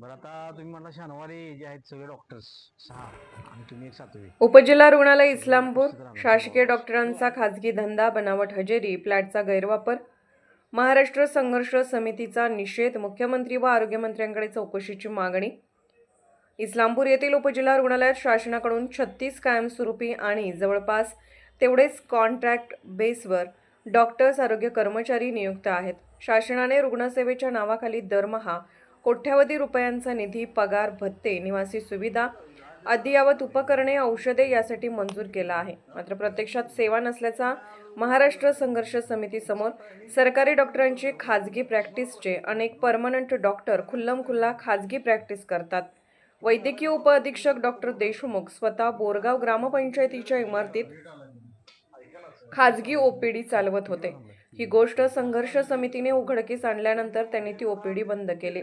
बरं आता तुम्ही म्हणला शनिवारी जे आहेत सगळे डॉक्टर्स सहा आणि तुम्ही एक सातवी. उपजिल्हा रुग्णालय इस्लामपूर शासकीय डॉक्टरांचा खाजगी धंदा बनावट हजेरी प्लॅटचा गैरवापर. महाराष्ट्र संघर्ष समितीचा निषेध मुख्यमंत्री व आरोग्यमंत्र्यांकडे चौकशीची मागणी. इस्लामपूर येथील उपजिल्हा रुग्णालयात शासनाकडून छत्तीस कायमस्वरूपी आणि जवळपास तेवढेच कॉन्ट्रॅक्ट बेसवर डॉक्टर्स आरोग्य कर्मचारी नियुक्त आहेत. शासनाने रुग्णसेवेच्या नावाखाली दरमहा कोट्यावधी रुपयांचा निधी पगार भत्ते निवासी सुविधा अद्ययावत उपकरणे औषधे यासाठी मंजूर केला आहे. मात्र प्रत्यक्षात सेवा नसल्याचा महाराष्ट्र संघर्ष समितीसमोर सरकारी डॉक्टरांची खाजगी प्रॅक्टिसचे अनेक परमनंट डॉक्टर खुल्लम खुल्ला खाजगी प्रॅक्टिस करतात. वैद्यकीय उपअधीक्षक डॉक्टर देशमुख स्वतः बोरगाव ग्रामपंचायतीच्या इमारतीत खाजगी ओपीडी चालवत होते. ही गोष्ट संघर्ष समितीने उघडकीस आणल्यानंतर त्यांनी ती ओपीडी बंद केली.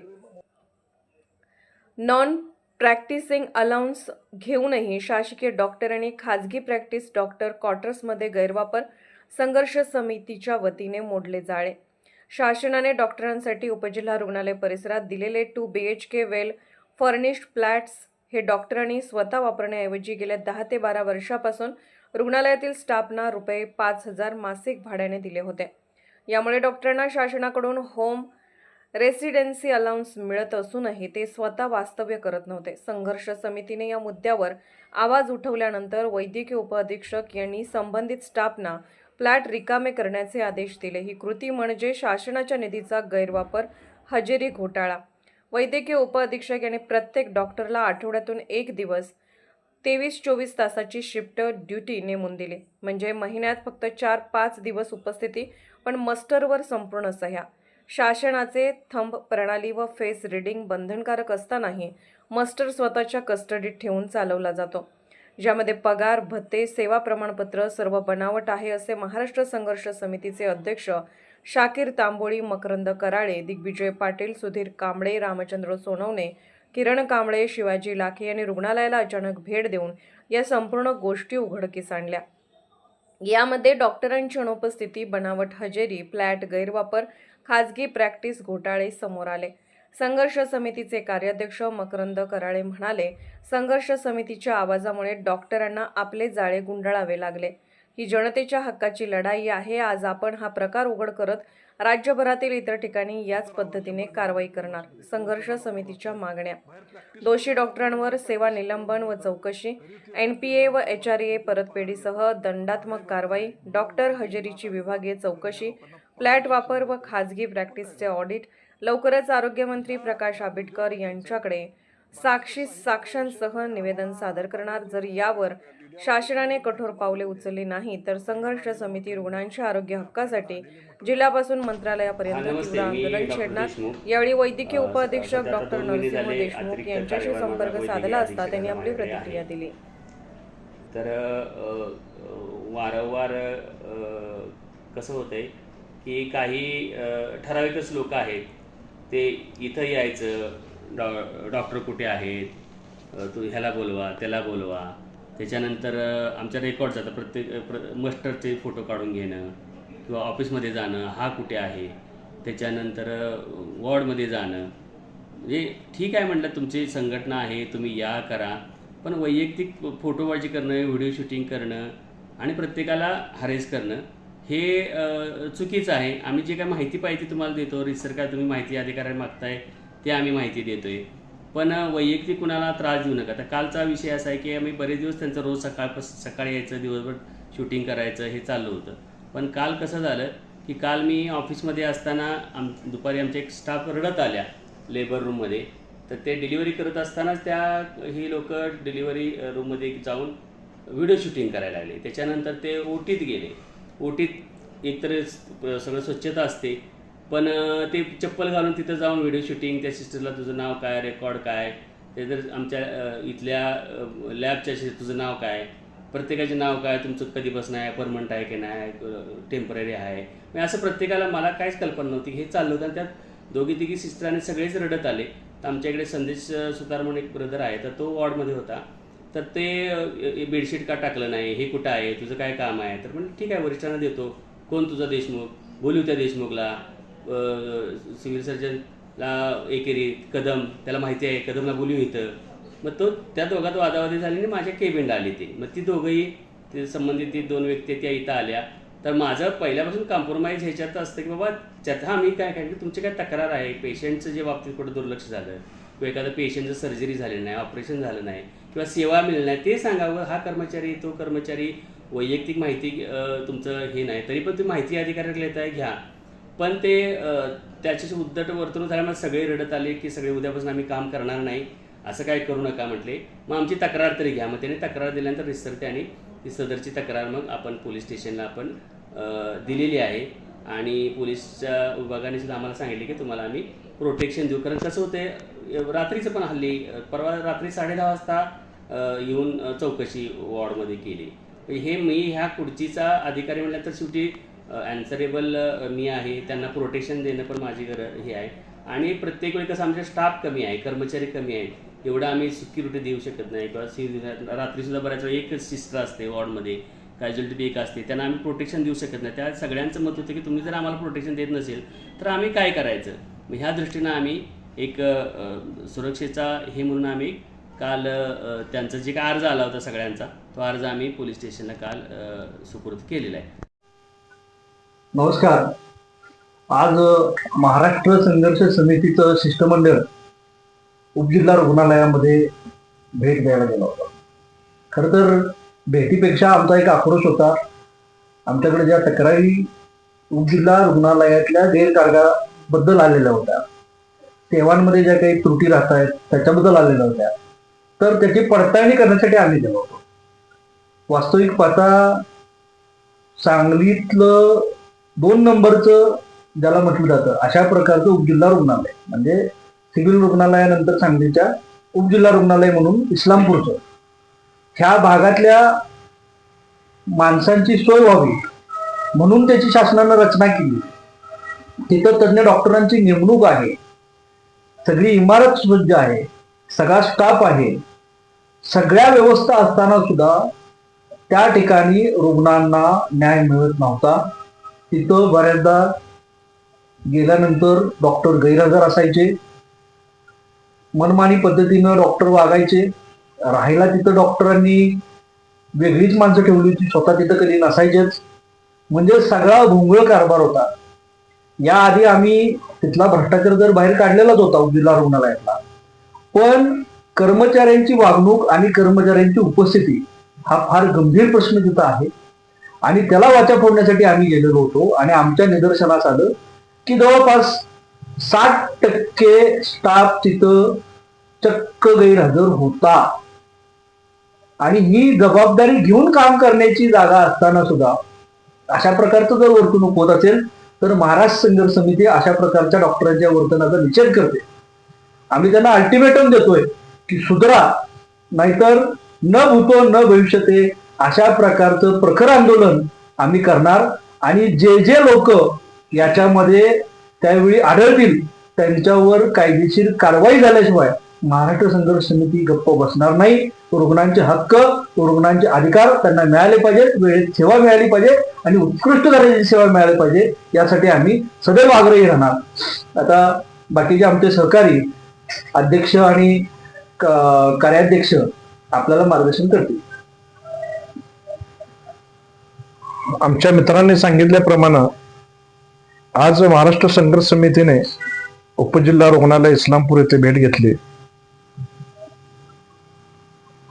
नॉन प्रॅक्टिसिंग अलाउन्स घेऊनही शासकीय डॉक्टर आणि खाजगी प्रॅक्टिस डॉक्टर क्वार्टर्समध्ये गैरवापर संघर्ष समितीच्या वतीने मोडले जाळे. शासनाने डॉक्टरांसाठी उपजिल्हा रुग्णालय परिसरात दिलेले two B H K well furnished flats हे डॉक्टरांनी स्वतः वापरण्याऐवजी गेल्या दहा ते बारा वर्षापासून रुग्णालयातील स्टाफना रुपये पाच हजार मासिक भाड्याने दिले होते. यामुळे डॉक्टरांना शासनाकडून होम रेसिडेन्सी अलाउन्स मिळत असूनही ते स्वतः वास्तव्य करत नव्हते. संघर्ष समितीने या मुद्द्यावर आवाज उठवल्यानंतर वैद्यकीय उपअधीक्षक यांनी संबंधित स्टाफना फ्लॅट रिकामे करण्याचे आदेश दिले. ही कृती म्हणजे शासनाच्या निधीचा गैरवापर हजेरी घोटाळा. वैद्यकीय उपअधीक्षक यांनी प्रत्येक डॉक्टरला आठवड्यातून एक दिवस तेवीस चोवीस तासाची शिफ्ट ड्युटी नेमून दिली. म्हणजे महिन्यात फक्त चार पाच दिवस उपस्थिती पण मस्टरवर संपूर्ण सह्या. शासनाचे थंब प्रणाली व फेस रिडिंग बंधनकारक असतानाही मस्टर स्वतःच्या कस्टडीत ठेवून चालवला जातो. ज्यामध्ये पगार भत्ते सेवा प्रमाणपत्र सर्व बनावट आहे असे महाराष्ट्र संघर्ष समितीचे अध्यक्ष शाकीर तांबोळी मकरंद कराळे दिग्विजय पाटील सुधीर कांबळे रामचंद्र सोनवणे किरण कांबळे शिवाजी लाखे यांनी रुग्णालयाला अचानक भेट देऊन या संपूर्ण गोष्टी उघडकीस आणल्या. यामध्ये डॉक्टरांची अनुपस्थिती बनावट हजेरी फ्लॅट गैरवापर खाजगी प्रॅक्टिस घोटाळे समोर आले. संघर्ष समितीचे कार्याध्यक्ष मकरंद कराळे म्हणाले संघर्ष समितीच्या आवाजामुळे डॉक्टरांना आपले जाळे गुंडाळावे लागले. ही जनतेच्या हक्काची लढाई आहे आज आपण हा प्रकार उघड करत राज्यभरातील इतर ठिकाणी याच पद्धतीने कारवाई करणार संघर्ष समितीच्या मागण्या. दोषी डॉक्टरांवर सेवा निलंबन व चौकशी एन पी ए व एच आर ए परतफेडीसह दंडात्मक कारवाई डॉक्टर हजेरीची विभागीय चौकशी फ्लॅट वापर व खाजगी प्रॅक्टिसचे ऑडिट लवकरच आरोग्यमंत्री प्रकाश आंबेडकर यांच्याकडे. साक्षी साक्षांसह निवेदन सादर करणार. जर यावर शासनाने कठोर पावले उचलली नाही तर संघर्ष समिती रुग्णांच्या आरोग्य हक्कासाठी जिल्ह्यापासून मंत्रालयापर्यंत तीव्र आंदोलन छेडणार. यावेळी वैद्यकीय उपअधीक्षक डॉक्टर नरसिंह देशमुख यांच्याशी संपर्क साधला असता त्यांनी आपली प्रतिक्रिया. दिली. तर वारंवार कसं होतंय की काही ठराविकच लोक आहेत. ते इथं यायचं डॉ डॉक्टर कुठे आहेत तू ह्याला बोलवा त्याला बोलवा. त्याच्यानंतर आमच्या रेकॉर्ड जातं प्रत्येक प्र मस्टरचे फोटो काढून घेणं किंवा ऑफिसमध्ये जाणं हा कुठे आहे? त्याच्यानंतर वॉर्डमध्ये जाणं. म्हणजे ठीक आहे म्हटलं तुमची संघटना आहे तुम्ही या करा. पण वैयक्तिक फोटोबाजी करणं व्हिडिओ शूटिंग करणं आणि प्रत्येकाला हरेस करणं हे चुकीचं आहे. आम्ही जे काय माहिती पाहिजे तुम्हाला देतो. रिसर काय तुम्ही माहिती अधिकाऱ्यांना मागताय ते आम्ही माहिती देतोय. पण वैयक्तिक कुणाला त्रास देऊ नका. तर कालचा विषय असा आहे की आम्ही बरेच दिवस त्यांचं रोज सकाळपासून सकाळी यायचं दिवसभर शूटिंग करायचं हे चाललं होतं. पण काल कसं झालं की काल मी ऑफिसमध्ये असताना आम दुपारी आमच्या एक स्टाफ रडत आल्या लेबर रूममध्ये तर ते डिलिव्हरी करत असतानाच त्या ही लोक डिलिव्हरी रूममध्ये जाऊन व्हिडिओ शूटिंग करायला लागले. त्याच्यानंतर ते ओटीत गेले. ओटीत एकतर सगळं स्वच्छता असते. पण ते चप्पल घालून तिथं जाऊन व्हिडिओ शूटिंग त्या सिस्टरला तुझं नाव काय रेकॉर्ड काय ते जर आमच्या इथल्या लॅबच्या तुझं नाव काय प्रत्येकाचे नाव काय तुमचं कधी बसणं आहे परमनंट आहे की नाही टेंपररी आहे. म्हणजे असं प्रत्येकाला मला काहीच कल्पना नव्हती. हे चाललं होतं आणि त्यात दोघी तिघी सिस्टर आणि सगळेच रडत आले. तर आमच्या इकडे संदेश सुतार म्हणून एक ब्रदर आहे तर तो वॉर्डमध्ये होता. तर ते बेडशीट का टाकलं नाही? हे कुठं आहे? तुझं काय काम आहे? तर म्हणजे ठीक आहे वरिष्ठांना देतो. कोण तुझा देशमुख? बोलू त्या देशमुखला. सिव्हिल सर्जनला एकेरी कदम त्याला माहिती आहे कदमला बोलू इथं. मग तो त्या दोघात वादावादी झाली आणि माझ्या केबिनला आली ती. मग ती दोघंही ते संबंधित ती दोन व्यक्ती त्या इथं आल्या. तर माझं पहिल्यापासून कॉम्प्रोमाइज ह्याच्यात असतं की बाबा त्यात हां मी काय काय की तुमची काय तक्रार आहे? पेशंटचं जे बाबतीत कुठं दुर्लक्ष झालं? किंवा एखादं पेशंटचं सर्जरी झालेलं नाही ऑपरेशन झालं नाही किंवा सेवा मिळणार नाही ते सांगावं हा कर्मचारी तो कर्मचारी वैयक्तिक माहिती तुमचं हे नाही तरी पण तुम्ही माहिती अधिकाऱ्याकडे येत आहे घ्या. पण ते त्याच्याशी उद्धट वर्तणूक झाल्यामुळे सगळे रडत आले की सगळे उद्यापासून आम्ही काम करणार नाही असं काय करू नका म्हटले. मग आमची तक्रार तरी घ्या. मग त्याने तक्रार दिल्यानंतर रिसर त्याने ती सदरची तक्रार मग आपण पोलीस स्टेशनला आपण दिलेली आहे. आणि पोलीसच्या विभागाने सुद्धा आम्हाला सांगितले की तुम्हाला आम्ही प्रोटेक्शन देऊ. कारण कसं होतं रात्रीचं पण हल्ली परवा रात्री साडेदहा वाजता येऊन चौकशी वॉर्डमध्ये केली. हे मी ह्या खुर्चीचा अधिकारी म्हटल्यानंतर तर शेवटी ॲन्सरेबल मी आहे. त्यांना प्रोटेक्शन देणं पण माझी गर हे आहे. आणि प्रत्येक वेळी कसं आमचा स्टाफ कमी आहे कर्मचारी कमी आहेत. एवढं आम्ही सिक्युरिटी देऊ शकत नाही. किंवा सी रात्रीसुद्धा बऱ्याच वेळा एकच सिस्टर असते वॉर्डमध्ये. कॅज्युअलिटी एक असते. त्यांना आम्ही प्रोटेक्शन देऊ शकत नाही. त्या सगळ्यांचं मत होतं की तुम्ही जर आम्हाला प्रोटेक्शन देत नसेल तर आम्ही काय करायचं? मग ह्या दृष्टीनं आम्ही एक सुरक्षेचा हे म्हणून आम्ही काल त्यांचा जे काय अर्ज आला होता सगळ्यांचा तो अर्ज आम्ही पोलीस स्टेशनला काल सुपूर्द केलेला आहे. नमस्कार. आज महाराष्ट्र संघर्ष समितीचं शिष्टमंडळ उपजिल्हा रुग्णालयामध्ये भेट द्यायला गेला होता. खरं तर भेटीपेक्षा आमचा एक आक्रोश होता. आमच्याकडे ज्या तक्रारी उपजिल्हा रुग्णालयातल्या गैरकारगाबद्दल आलेल्या होत्या सेवांमध्ये ज्या काही त्रुटी राहत आहेत त्याच्याबद्दल आलेल्या होत्या. तर त्याची पडताळणी करण्यासाठी आम्ही गेलो होतो. वास्तविक पाहता सांगलीतलं दोन नंबरचं ज्याला म्हटलं जातं अशा प्रकारचं उपजिल्हा रुग्णालय म्हणजे सिव्हिल रुग्णालयानंतर सांगलीच्या उपजिल्हा रुग्णालय म्हणून इस्लामपूरचं. ह्या भागातल्या माणसांची सोय व्हावी म्हणून त्याची शासनानं रचना केली. तिथं तज्ज्ञ डॉक्टरांची नेमणूक आहे. सगळी इमारत सुसज्ज आहे सगळा स्टाफ आहे. सगळ्या व्यवस्था असताना सुद्धा त्या ठिकाणी रुग्णांना न्याय मिळत नव्हता. तिथं बऱ्याचदा गेल्यानंतर डॉक्टर गैरहजर असायचे. मनमानी पद्धतीनं डॉक्टर वागायचे. राहायला तिथं डॉक्टरांनी वेगळीच माणसं ठेवली होती स्वतः तिथं कधी नसायचेच. म्हणजे सगळा भोंगळ कारभार होता. याआधी आम्ही तिथला भ्रष्टाचार जर बाहेर काढलेलाच होता जिल्हा रुग्णालयातला. पण कर्मचाऱ्यांची वागणूक आणि कर्मचाऱ्यांची उपस्थिती हा फार गंभीर प्रश्न तिथं आहे. आणि त्याला वाचा फोडण्यासाठी आम्ही गेलेलो होतो आणि आमच्या निदर्शनास आलं की जवळपास साठ टक्के स्टाफ तिथं चक्क गैरहजर होता. आणि ही जबाबदारी घेऊन काम करण्याची जागा असताना सुद्धा अशा प्रकारचं जर वर्तणूक होत असेल तर महाराष्ट्र संघर्ष समिती अशा प्रकारच्या डॉक्टरांच्या वर्तनाचा निषेध करते. आम्ही त्यांना अल्टिमेटम देतोय की सुधरा नाहीतर न भूतो न भविष्यते अशा प्रकारचं प्रखर आंदोलन आम्ही करणार आणि जे जे लोक याच्यामध्ये त्यावेळी आढळतील त्यांच्यावर कायदेशीर कारवाई झाल्याशिवाय महाराष्ट्र संघर्ष समिती गप्प बसणार नाही. रुग्णांचे हक्क रुग्णांचे अधिकार त्यांना मिळाले पाहिजेत. वेळेत सेवा मिळाली पाहिजे आणि उत्कृष्ट दर्जाची सेवा मिळाली पाहिजे यासाठी आम्ही सदैव आग्रही राहणार. आता बाकीचे आमचे सहकारी अध्यक्ष आणि कार्याध्यक्ष आपल्याला मार्गदर्शन करतील. आमच्या मित्रांनी सांगितल्याप्रमाणे आज महाराष्ट्र संघर्ष समितीने उपजिल्हा रुग्णालय इस्लामपूर येथे भेट घेतली.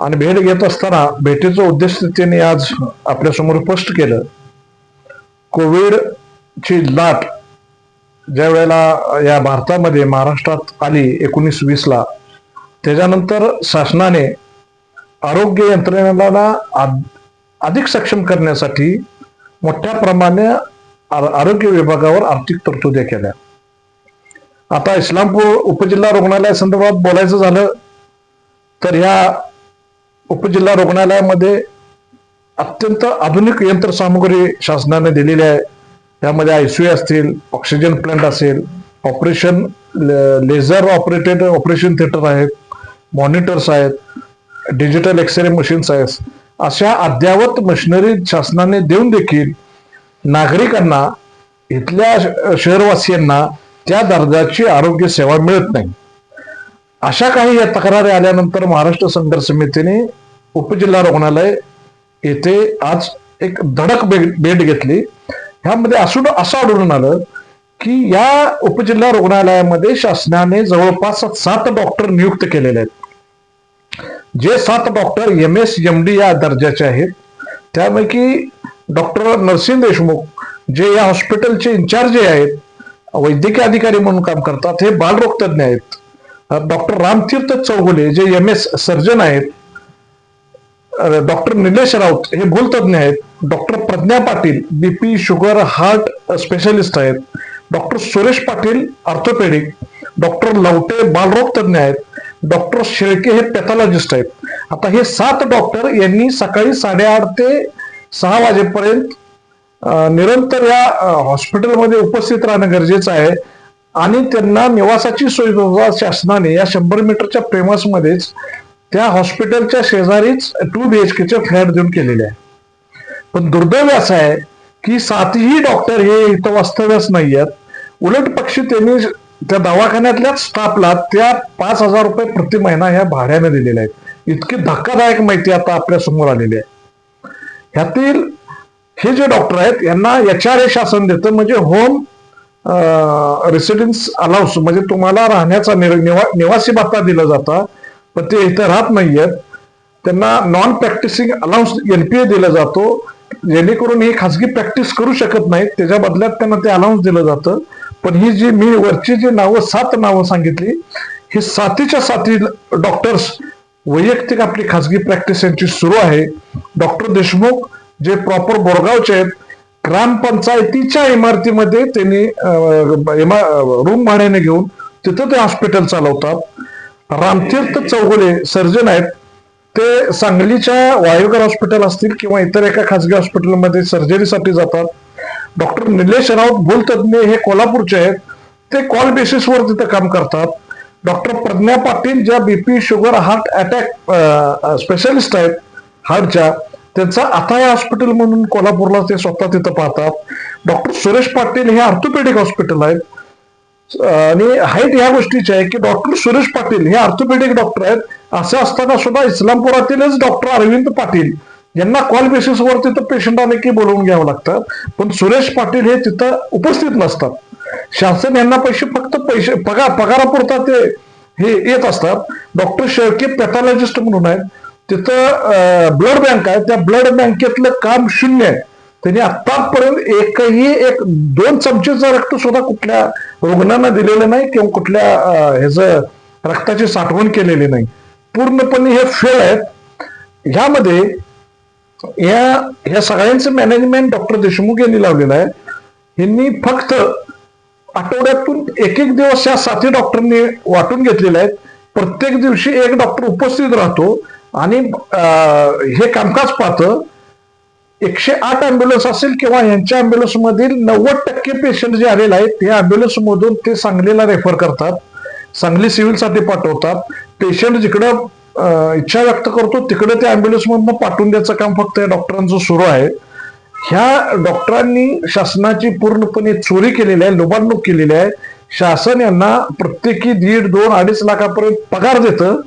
आणि भेट घेत असताना भेटीचं उद्देश त्यांनी आज आपल्यासमोर स्पष्ट केलं. कोविड ची लाट ज्या वेळेला या भारतामध्ये महाराष्ट्रात आली एकोणीस वीस ला त्याच्यानंतर शासनाने आरोग्य यंत्रणेला आद- अधिक सक्षम करण्यासाठी मोठ्या प्रमाणे आर- आरोग्य विभागावर आर्थिक तरतुद्या केल्या. आता इस्लामपूर उपजिल्हा रुग्णालया संदर्भात बोलायचं झालं तर ह्या उपजिल्हा रुग्णालयामध्ये अत्यंत आधुनिक यंत्रसामुग्री शासनाने दिलेली आहे. यामध्ये आयसीयू असतील ऑक्सिजन प्लांट असेल operation laser operated operation theatre आहेत मॉनिटर्स आहेत डिजिटल एक्सरे मशीन्स आहेत. अशा अद्ययावत मशिनरी शासनाने देऊन देखील नागरिकांना इथल्या शहरवासियांना त्या दर्जाची आरोग्य सेवा मिळत नाही. अशा काही या तक्रारी आल्यानंतर महाराष्ट्र संघर्ष समितीने उपजिल्हा रुग्णालय येथे आज एक धडक भेट घेतली. ह्यामध्ये असं असं आढळून आलं की या उपजिल्हा रुग्णालयामध्ये शासनाने जवळपास सात डॉक्टर नियुक्त केलेले आहेत. जे सात doctor M S M D या दर्जाचे आहेत. त्यापैकी डॉक्टर नरसिंह देशमुख जे या हॉस्पिटलचे इन्चार्ज आहेत वैद्यकीय अधिकारी म्हणून काम करतात हे बालरोगतज्ञ आहेत. डॉक्टर रामतीर्थ चौगुले जे एम एस सर्जन आहेत डॉक्टर निलेश राऊत हे भूलतज्ञ आहेत doctor Pradnya Patil BP sugar heart specialist आहेत doctor Suresh Patil orthopaedic doctor Lavate बालरोग तज्ञ आहेत डॉक्टर शेळके हे पॅथॉलॉजिस्ट आहेत. आता हे सात डॉक्टर यांनी सकाळी साडेआठ ते सहा वाजेपर्यंत निरंतर या हॉस्पिटलमध्ये उपस्थित राहणं गरजेचं आहे. आणि त्यांना निवासाची सोय शासनाने या शंभर मीटरच्या प्रेमसमध्येच त्या हॉस्पिटलच्या शेजारीच टू बी एच केचे फ्लॅट देऊन केलेले आहे. पण दुर्दैव असं आहे की सातही डॉक्टर हे इथं वास्तव्यास नाही आहेत उलट पक्षी त्यांनी त्या दवाखान्यातल्याच स्टाफला त्या पाच हजार रुपये प्रति महिना ह्या भाड्याने दिलेल्या आहेत. इतकी धक्कादायक माहिती आता आपल्यासमोर आलेली आहे. ह्यातील हे जे डॉक्टर आहेत यांना एच आर ए शासन देतं म्हणजे होम रेसिडेन्स अलाउस म्हणजे तुम्हाला राहण्याचा निवा निवासी भत्ता दिला जाता पण ते इथं राहत नाहीयेत. त्यांना नॉन प्रॅक्टिसिंग अलाउन्स एनपीए दिला जातो जेणेकरून ही खासगी प्रॅक्टिस करू शकत नाहीत त्याच्या बदल्यात त्यांना ते अलाउन्स दिलं जातं. पण ही जी मी वरची जी नावं सात नावं सांगितली ही सातीच्या साती डॉक्टर्स वैयक्तिक आपली खासगी प्रॅक्टिस यांची सुरू आहे. डॉक्टर देशमुख जे प्रॉपर बोरगावचे आहेत ग्रामपंचायतीच्या इमारतीमध्ये त्यांनी रूम भाड्याने घेऊन तिथं ते हॉस्पिटल चालवतात. रामतीर्थ चौगुले सर्जन आहेत. ते सांगलीच्या वायुगर हॉस्पिटल असतील किंवा इतर एका खासगी हॉस्पिटलमध्ये सर्जरीसाठी जातात. डॉक्टर निलेश राऊत भूलतज्ञ हे कोल्हापूरचे आहेत. ते कॉल बेसिसवर तिथं काम करतात. डॉक्टर प्रज्ञा पाटील ज्या BP sugar heart attack specialist आहेत हार्टच्या त्यांचा आता या हॉस्पिटल म्हणून कोल्हापूरला ते स्वतः तिथं पाहतात. डॉक्टर सुरेश पाटील हे ऑर्थोपेडिक हॉस्पिटल आहेत. आणि हाईट ह्या गोष्टीची आहे की डॉक्टर सुरेश पाटील हे ऑर्थोपेडिक डॉक्टर आहेत. असं असताना सुद्धा इस्लामपुरातीलच डॉक्टर अरविंद पाटील यांना कॉल बेसिसवर तिथं पेशंट आले की बोलवून घ्यावं लागतं. पण सुरेश पाटील हे तिथं उपस्थित नसतात. शासन यांना पैसे फक्त पैसे पगार पगारापुरता ते हे येत असतात. डॉक्टर शेळके पॅथॉलॉजिस्ट म्हणून आहेत. तिथं ब्लड बँक आहे. त्या ब्लड बँकेतलं काम शून्य आहे. त्यांनी आतापर्यंत एकही एक दोन चमचेचं रक्त सुद्धा कुठल्या रुग्णांना दिलेलं नाही किंवा कुठल्या ह्याच ह्याचं रक्ताची साठवण केलेली नाही. पूर्णपणे हे फेल आहेत. ह्यामध्ये या ह्या सगळ्यांचं मॅनेजमेंट डॉक्टर देशमुख यांनी लावलेलं आहे. यांनी फक्त आठवड्यातून एक एक दिवस या साथी डॉक्टरनी वाटून घेतलेले आहेत प्रत्येक दिवशी एक डॉक्टर उपस्थित राहतो. आणि हे कामकाज पाहतं एकशे आठ अँब्युलन्स असेल किंवा यांच्या अँब्युलन्स मधील नव्वद टक्के पेशंट जे आलेले आहेत ते अँब्युलन्स मधून ते सांगलीला रेफर करतात. सांगली सिव्हिलसाठी पाठवतात. पेशंट जिकडं इच्छा व्यक्त करतो तिकडे ते अँब्युलन्स मधनं पाठवून द्यायचं काम फक्त या डॉक्टरांचं सुरू आहे. ह्या डॉक्टरांनी शासनाची पूर्णपणे चोरी केलेली आहे लुबाडणूक केलेली आहे. शासन यांना प्रत्येकी दीड दोन अडीच लाखापर्यंत पगार देतं.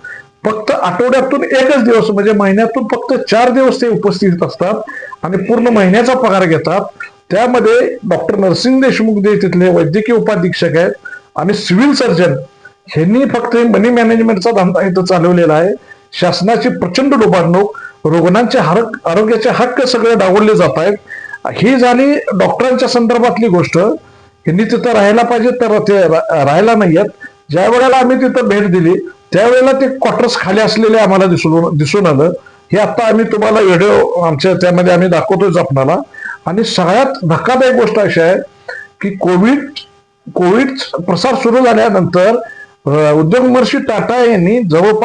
फक्त आठवड्यातून एकच दिवस म्हणजे महिन्यातून फक्त चार दिवस ते उपस्थित असतात आणि पूर्ण महिन्याचा पगार घेतात. त्यामध्ये डॉक्टर नरसिंग देशमुख जे तिथले वैद्यकीय उपाधीक्षक आहेत आणि सिव्हिल सर्जन ह्यांनी फक्त मनी मॅनेजमेंटचा धंदा इथं चालवलेला आहे. शासनाची प्रचंड डुबाडणूक रुग्णांचे हरक आरोग्याचे हक्क सगळे डावलले जात आहेत. ही झाली डॉक्टरांच्या संदर्भातली गोष्ट. ह्यांनी तिथं राहायला पाहिजे तर ते रा- राहायला नाही आहेत ज्या वेळेला आम्ही तिथं भेट दिली त्यावेळेला ते क्वार्टर्स खाली असलेले आम्हाला दिसून दिसून आलं. हे आता आम्ही तुम्हाला व्हिडिओ आमच्या त्यामध्ये आम्ही दाखवतोय आपणाला. आणि सगळ्यात धक्कादायक गोष्ट अशी आहे की कोविड कोविड प्रसार सुरू झाल्यानंतर अं, उद्योगमर्षी टाटा यांनी जवळपास